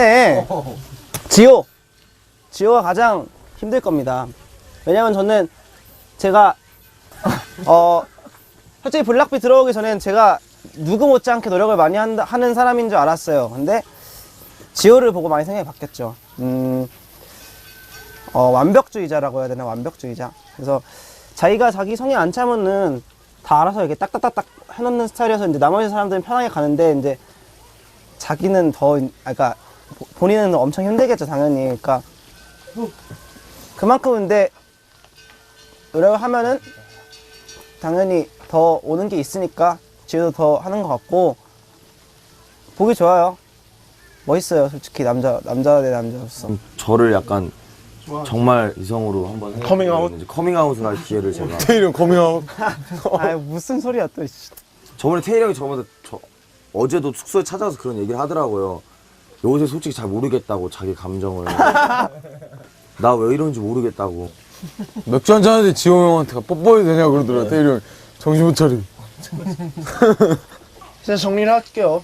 맞네. 지호. 지호가 가장 힘들 겁니다. 왜냐면 저는 제가 어 솔직히 블락비 들어오기 전엔 제가 누구 못지않게 노력을 많이 한다, 하는 사람인 줄 알았어요. 근데 지호를 보고 많이 생각이 바뀌었죠. 음, 어, 완벽주의자라고 해야 되나 완벽주의자. 그래서 자기가 자기 성에 안 차면은 다 알아서 이렇게 딱딱딱딱 해놓는 스타일이어서 이제 나머지 사람들은 편하게 가는데 이제 자기는 더 아까 본인은 엄청 힘들겠죠 당연히. 그러니까 그만큼 근데 노력을 하면은 당연히 더 오는 게 있으니까 지혜도 더 하는 것 같고 보기 좋아요. 멋있어요, 솔직히 남자 남자 대 남자로서. 저를 약간 정말 이성으로 한번 커밍아웃? 커밍아웃을 할 기회를 제가 테일은 고민하고 아 무슨 소리야 또. 씨. 저번에 태일이 형이 저번에 저 어제도 숙소에 찾아와서 그런 얘기를 하더라고요. 요새 솔직히 잘 모르겠다고 자기 감정을. 나 왜 이런지 모르겠다고. 맥주 한잔 하는데 지호 형한테 뽀뽀해도 되냐 그러더라 테일이 형. 정신 못 차리 진짜 정리를 할게요.